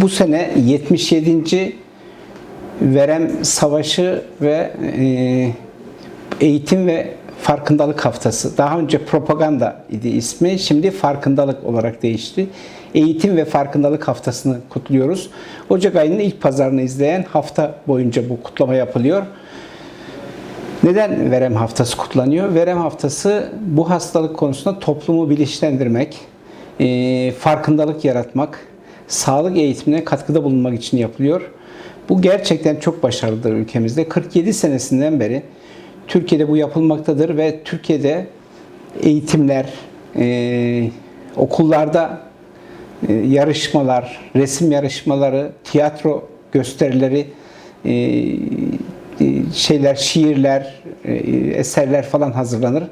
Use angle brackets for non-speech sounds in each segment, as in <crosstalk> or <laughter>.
Bu sene 77. Verem Savaşı ve e, Eğitim ve Farkındalık Haftası. Daha önce propaganda idi ismi, şimdi farkındalık olarak değişti. Eğitim ve Farkındalık Haftası'nı kutluyoruz. Ocak ayının ilk pazarını izleyen hafta boyunca bu kutlama yapılıyor. Neden verem haftası kutlanıyor? Verem haftası bu hastalık konusunda toplumu bilinçlendirmek, e, farkındalık yaratmak, sağlık eğitimine katkıda bulunmak için yapılıyor. Bu gerçekten çok başarılıdır ülkemizde. 47 senesinden beri Türkiye'de bu yapılmaktadır ve Türkiye'de eğitimler, e, okullarda e, yarışmalar, resim yarışmaları, tiyatro gösterileri, e, e, şeyler, şiirler, e, eserler falan hazırlanır.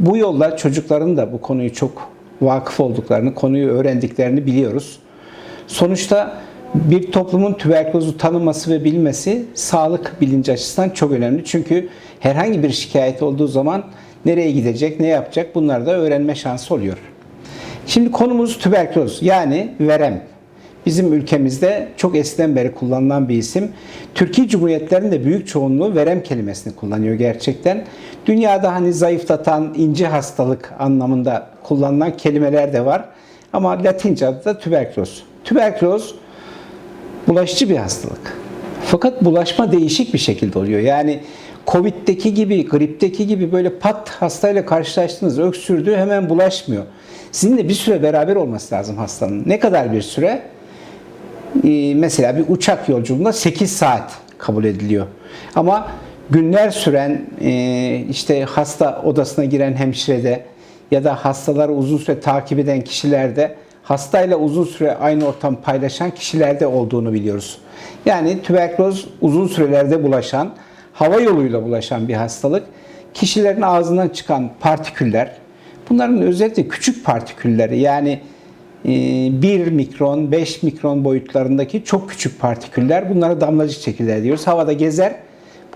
Bu yolla çocukların da bu konuyu çok vakıf olduklarını, konuyu öğrendiklerini biliyoruz. Sonuçta bir toplumun tüberkülozu tanıması ve bilmesi sağlık bilinci açısından çok önemli. Çünkü herhangi bir şikayet olduğu zaman nereye gidecek, ne yapacak bunları da öğrenme şansı oluyor. Şimdi konumuz tüberküloz yani verem. Bizim ülkemizde çok eskiden beri kullanılan bir isim. Türkiye Cumhuriyetlerinde büyük çoğunluğu verem kelimesini kullanıyor gerçekten. Dünyada hani zayıflatan, ince hastalık anlamında kullanılan kelimeler de var. Ama Latince adı da tüberküloz. Tüberküloz bulaşıcı bir hastalık. Fakat bulaşma değişik bir şekilde oluyor. Yani Covid'deki gibi, gripteki gibi böyle pat hastayla karşılaştınız, öksürdü hemen bulaşmıyor. Sizinle bir süre beraber olması lazım hastanın. Ne kadar bir süre? Ee, mesela bir uçak yolculuğunda 8 saat kabul ediliyor. Ama günler süren e, işte hasta odasına giren hemşirede ya da hastaları uzun süre takip eden kişilerde hastayla uzun süre aynı ortam paylaşan kişilerde olduğunu biliyoruz. Yani tüberküloz uzun sürelerde bulaşan, hava yoluyla bulaşan bir hastalık. Kişilerin ağzından çıkan partiküller, bunların özellikle küçük partikülleri yani 1 mikron, 5 mikron boyutlarındaki çok küçük partiküller, bunları damlacık çekirdeği diyoruz. Havada gezer.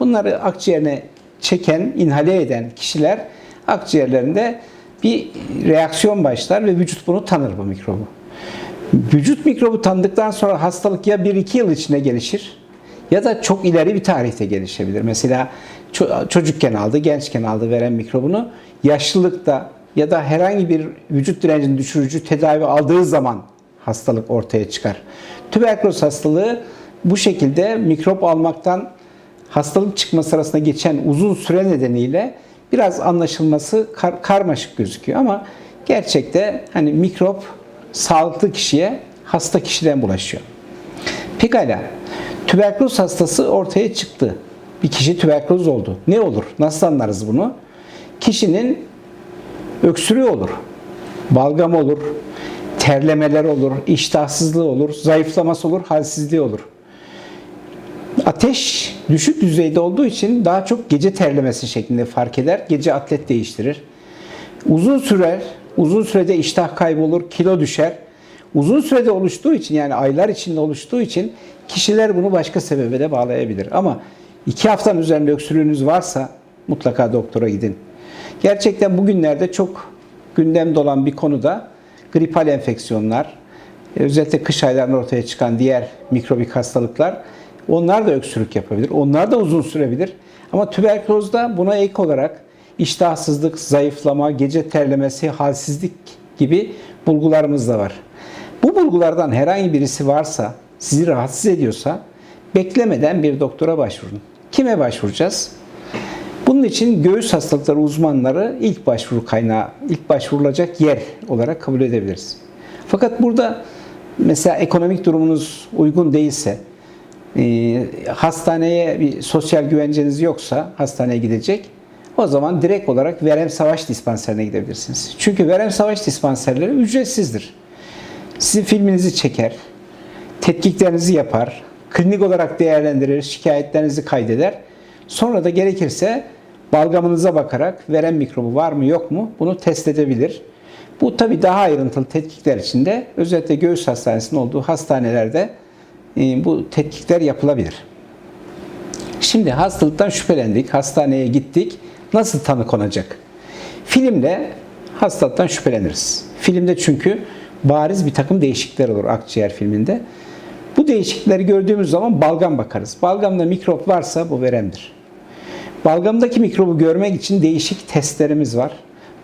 Bunları akciğerine çeken, inhale eden kişiler akciğerlerinde bir reaksiyon başlar ve vücut bunu tanır bu mikrobu. Vücut mikrobu tanıdıktan sonra hastalık ya 1-2 yıl içinde gelişir ya da çok ileri bir tarihte gelişebilir. Mesela çocukken aldı, gençken aldı veren mikrobunu yaşlılıkta ya da herhangi bir vücut direncini düşürücü tedavi aldığı zaman hastalık ortaya çıkar. Tüberküloz hastalığı bu şekilde mikrop almaktan hastalık çıkması arasında geçen uzun süre nedeniyle biraz anlaşılması kar, karmaşık gözüküyor ama gerçekte hani mikrop sağlıklı kişiye hasta kişiden bulaşıyor. Pekala. Tüberküloz hastası ortaya çıktı. Bir kişi tüberküloz oldu. Ne olur? Nasıl anlarız bunu? Kişinin öksürüğü olur. Balgam olur. Terlemeler olur. iştahsızlığı olur. Zayıflaması olur. Halsizliği olur. Ateş düşük düzeyde olduğu için daha çok gece terlemesi şeklinde fark eder. Gece atlet değiştirir. Uzun sürer, uzun sürede iştah kaybolur, kilo düşer. Uzun sürede oluştuğu için yani aylar içinde oluştuğu için kişiler bunu başka sebebe de bağlayabilir. Ama iki haftanın üzerinde öksürüğünüz varsa mutlaka doktora gidin. Gerçekten bugünlerde çok gündemde olan bir konu da gripal enfeksiyonlar, özellikle kış aylarında ortaya çıkan diğer mikrobik hastalıklar onlar da öksürük yapabilir. Onlar da uzun sürebilir. Ama tüberkülozda buna ek olarak iştahsızlık, zayıflama, gece terlemesi, halsizlik gibi bulgularımız da var. Bu bulgulardan herhangi birisi varsa, sizi rahatsız ediyorsa beklemeden bir doktora başvurun. Kime başvuracağız? Bunun için göğüs hastalıkları uzmanları ilk başvuru kaynağı, ilk başvurulacak yer olarak kabul edebiliriz. Fakat burada mesela ekonomik durumunuz uygun değilse, hastaneye bir sosyal güvenceniz yoksa hastaneye gidecek. O zaman direkt olarak verem savaş dispanserine gidebilirsiniz. Çünkü verem savaş dispanserleri ücretsizdir. Sizin filminizi çeker, tetkiklerinizi yapar, klinik olarak değerlendirir, şikayetlerinizi kaydeder. Sonra da gerekirse balgamınıza bakarak verem mikrobu var mı yok mu bunu test edebilir. Bu tabi daha ayrıntılı tetkikler için de özellikle göğüs hastanesinin olduğu hastanelerde bu tetkikler yapılabilir. Şimdi hastalıktan şüphelendik, hastaneye gittik. Nasıl tanı konacak? Filmle hastalıktan şüpheleniriz. Filmde çünkü bariz bir takım değişiklikler olur akciğer filminde. Bu değişiklikleri gördüğümüz zaman balgam bakarız. Balgamda mikrop varsa bu veremdir. Balgamdaki mikrobu görmek için değişik testlerimiz var.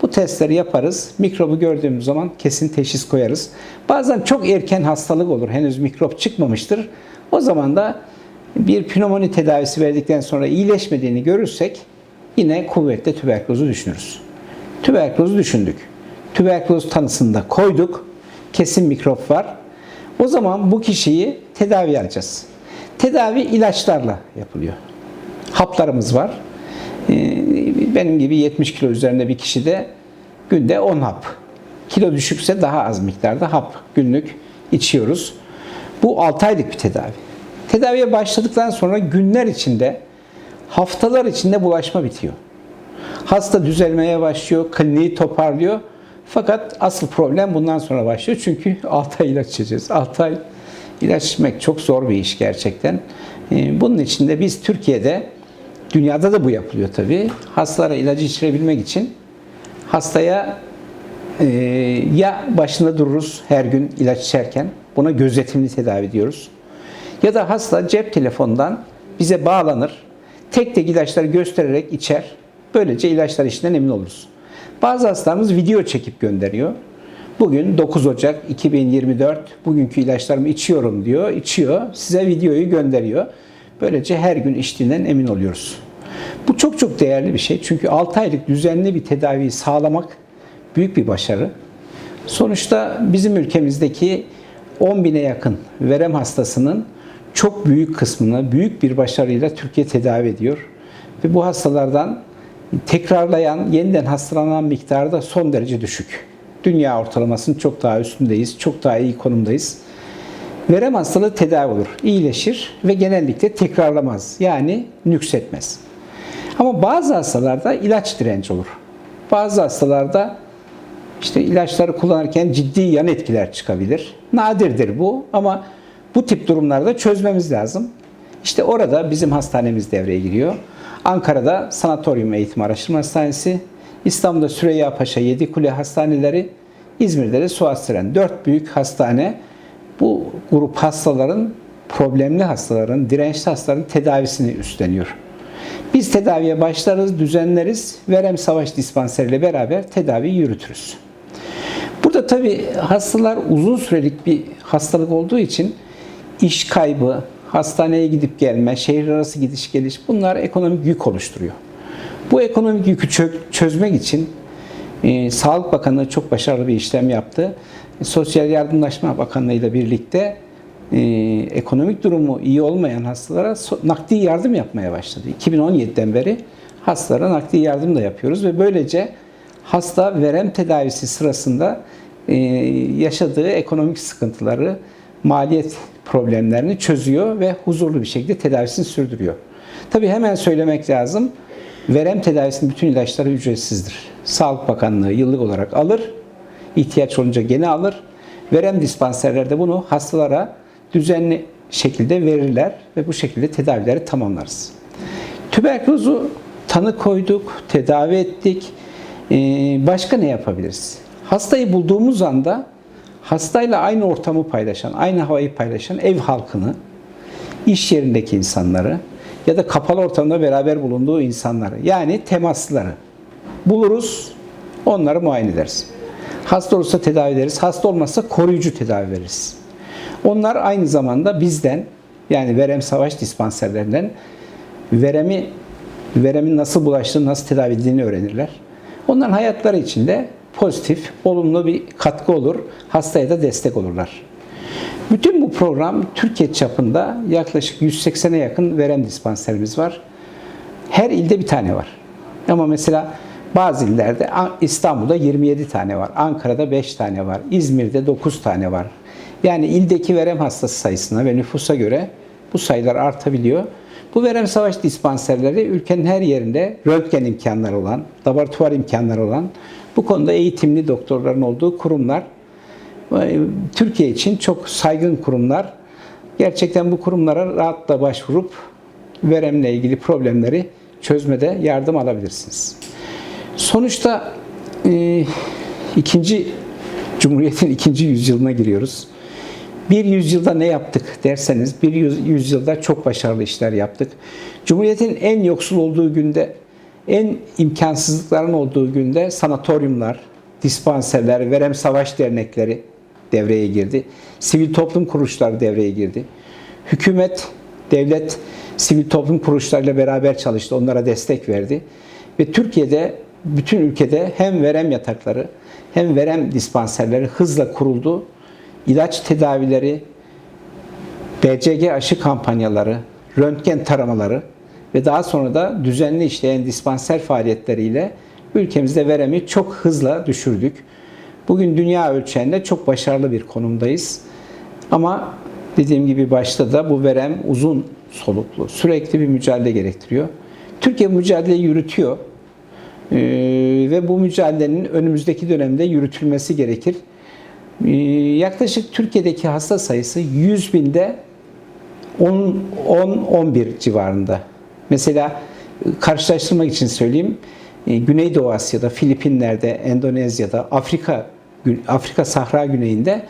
Bu testleri yaparız. Mikrobu gördüğümüz zaman kesin teşhis koyarız. Bazen çok erken hastalık olur. Henüz mikrop çıkmamıştır. O zaman da bir pnömoni tedavisi verdikten sonra iyileşmediğini görürsek yine kuvvetle tüberkülozu düşünürüz. Tüberkülozu düşündük. Tüberküloz tanısını da koyduk. Kesin mikrop var. O zaman bu kişiyi tedavi alacağız. Tedavi ilaçlarla yapılıyor. Haplarımız var. Benim gibi 70 kilo üzerinde bir kişi de günde 10 hap. Kilo düşükse daha az miktarda hap günlük içiyoruz. Bu 6 aylık bir tedavi. Tedaviye başladıktan sonra günler içinde, haftalar içinde bulaşma bitiyor. Hasta düzelmeye başlıyor, kliniği toparlıyor. Fakat asıl problem bundan sonra başlıyor. Çünkü <laughs> 6 ay ilaç içeceğiz. 6 ay ilaç içmek çok zor bir iş gerçekten. Ee, Bunun için de biz Türkiye'de, dünyada da bu yapılıyor tabii. Hastalara ilacı içirebilmek için hastaya e, ya başında dururuz her gün ilaç içerken, buna gözetimli tedavi diyoruz. Ya da hasta cep telefonundan bize bağlanır, tek tek ilaçları göstererek içer. Böylece ilaçlar işinden emin oluruz. Bazı hastalarımız video çekip gönderiyor. Bugün 9 Ocak 2024, bugünkü ilaçlarımı içiyorum diyor, içiyor, size videoyu gönderiyor. Böylece her gün içtiğinden emin oluyoruz. Bu çok çok değerli bir şey. Çünkü 6 aylık düzenli bir tedaviyi sağlamak büyük bir başarı. Sonuçta bizim ülkemizdeki 10 bine yakın verem hastasının çok büyük kısmını büyük bir başarıyla Türkiye tedavi ediyor. Ve bu hastalardan tekrarlayan, yeniden hastalanan miktarı da son derece düşük. Dünya ortalamasının çok daha üstündeyiz, çok daha iyi konumdayız. Verem hastalığı tedavi olur, iyileşir ve genellikle tekrarlamaz. Yani nüksetmez. Ama bazı hastalarda ilaç direnci olur. Bazı hastalarda işte ilaçları kullanırken ciddi yan etkiler çıkabilir. Nadirdir bu ama bu tip durumlarda çözmemiz lazım. İşte orada bizim hastanemiz devreye giriyor. Ankara'da Sanatoryum Eğitim Araştırma Hastanesi, İstanbul'da Süreyya Paşa Yedikule Hastaneleri, İzmir'de de Suat Siren. Dört büyük hastane bu grup hastaların, problemli hastaların, dirençli hastaların tedavisini üstleniyor. Biz tedaviye başlarız, düzenleriz, verem savaş dispanseriyle beraber tedavi yürütürüz. Burada tabii hastalar uzun sürelik bir hastalık olduğu için iş kaybı, hastaneye gidip gelme, şehir arası gidiş geliş bunlar ekonomik yük oluşturuyor. Bu ekonomik yükü çö- çözmek için e, Sağlık Bakanlığı çok başarılı bir işlem yaptı. Sosyal Yardımlaşma Bakanlığı ile birlikte e, ekonomik durumu iyi olmayan hastalara nakdi yardım yapmaya başladı. 2017'den beri hastalara nakdi yardım da yapıyoruz ve böylece hasta verem tedavisi sırasında e, yaşadığı ekonomik sıkıntıları, maliyet problemlerini çözüyor ve huzurlu bir şekilde tedavisini sürdürüyor. Tabii hemen söylemek lazım. Verem tedavisinin bütün ilaçları ücretsizdir. Sağlık Bakanlığı yıllık olarak alır. ihtiyaç olunca gene alır. Verem dispanserlerde bunu hastalara düzenli şekilde verirler ve bu şekilde tedavileri tamamlarız. Tüberkülozu tanı koyduk, tedavi ettik. Ee, başka ne yapabiliriz? Hastayı bulduğumuz anda hastayla aynı ortamı paylaşan, aynı havayı paylaşan ev halkını, iş yerindeki insanları ya da kapalı ortamda beraber bulunduğu insanları yani temaslıları buluruz, onları muayene ederiz. Hasta olursa tedavi ederiz, hasta olmazsa koruyucu tedavi veririz. Onlar aynı zamanda bizden yani verem savaş dispanserlerinden veremi veremin nasıl bulaştığını, nasıl tedavi edildiğini öğrenirler. Onların hayatları içinde pozitif, olumlu bir katkı olur. Hastaya da destek olurlar. Bütün bu program Türkiye çapında yaklaşık 180'e yakın verem dispanserimiz var. Her ilde bir tane var. Ama mesela bazı illerde İstanbul'da 27 tane var, Ankara'da 5 tane var, İzmir'de 9 tane var. Yani ildeki verem hastası sayısına ve nüfusa göre bu sayılar artabiliyor. Bu verem savaş dispanserleri ülkenin her yerinde röntgen imkanları olan, laboratuvar imkanları olan, bu konuda eğitimli doktorların olduğu kurumlar. Türkiye için çok saygın kurumlar. Gerçekten bu kurumlara rahatla başvurup veremle ilgili problemleri çözmede yardım alabilirsiniz. Sonuçta e, ikinci Cumhuriyet'in ikinci yüzyılına giriyoruz. Bir yüzyılda ne yaptık derseniz bir yüz- yüzyılda çok başarılı işler yaptık. Cumhuriyetin en yoksul olduğu günde, en imkansızlıkların olduğu günde sanatoryumlar, dispanserler, verem savaş dernekleri devreye girdi. Sivil toplum kuruluşları devreye girdi. Hükümet, devlet sivil toplum kuruluşlarıyla beraber çalıştı. Onlara destek verdi. Ve Türkiye'de, bütün ülkede hem verem yatakları hem verem dispanserleri hızla kuruldu. İlaç tedavileri, BCG aşı kampanyaları, röntgen taramaları ve daha sonra da düzenli işleyen dispanser faaliyetleriyle ülkemizde veremi çok hızla düşürdük. Bugün dünya ölçeğinde çok başarılı bir konumdayız. Ama dediğim gibi başta da bu verem uzun soluklu, sürekli bir mücadele gerektiriyor. Türkiye mücadeleyi yürütüyor. Ee, ve bu mücadelenin önümüzdeki dönemde yürütülmesi gerekir. Ee, yaklaşık Türkiye'deki hasta sayısı 100 binde 10-11 civarında. Mesela e, karşılaştırmak için söyleyeyim. e, Güneydoğu Asya'da, Filipinler'de, Endonezya'da, Afrika Afrika Sahra Güneyinde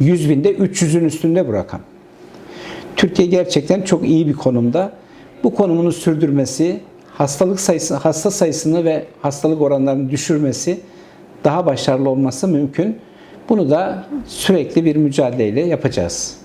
100 binde 300'ün üstünde bu rakam. Türkiye gerçekten çok iyi bir konumda. Bu konumunu sürdürmesi, hastalık sayısı, hasta sayısını ve hastalık oranlarını düşürmesi, daha başarılı olması mümkün. Bunu da sürekli bir mücadeleyle yapacağız.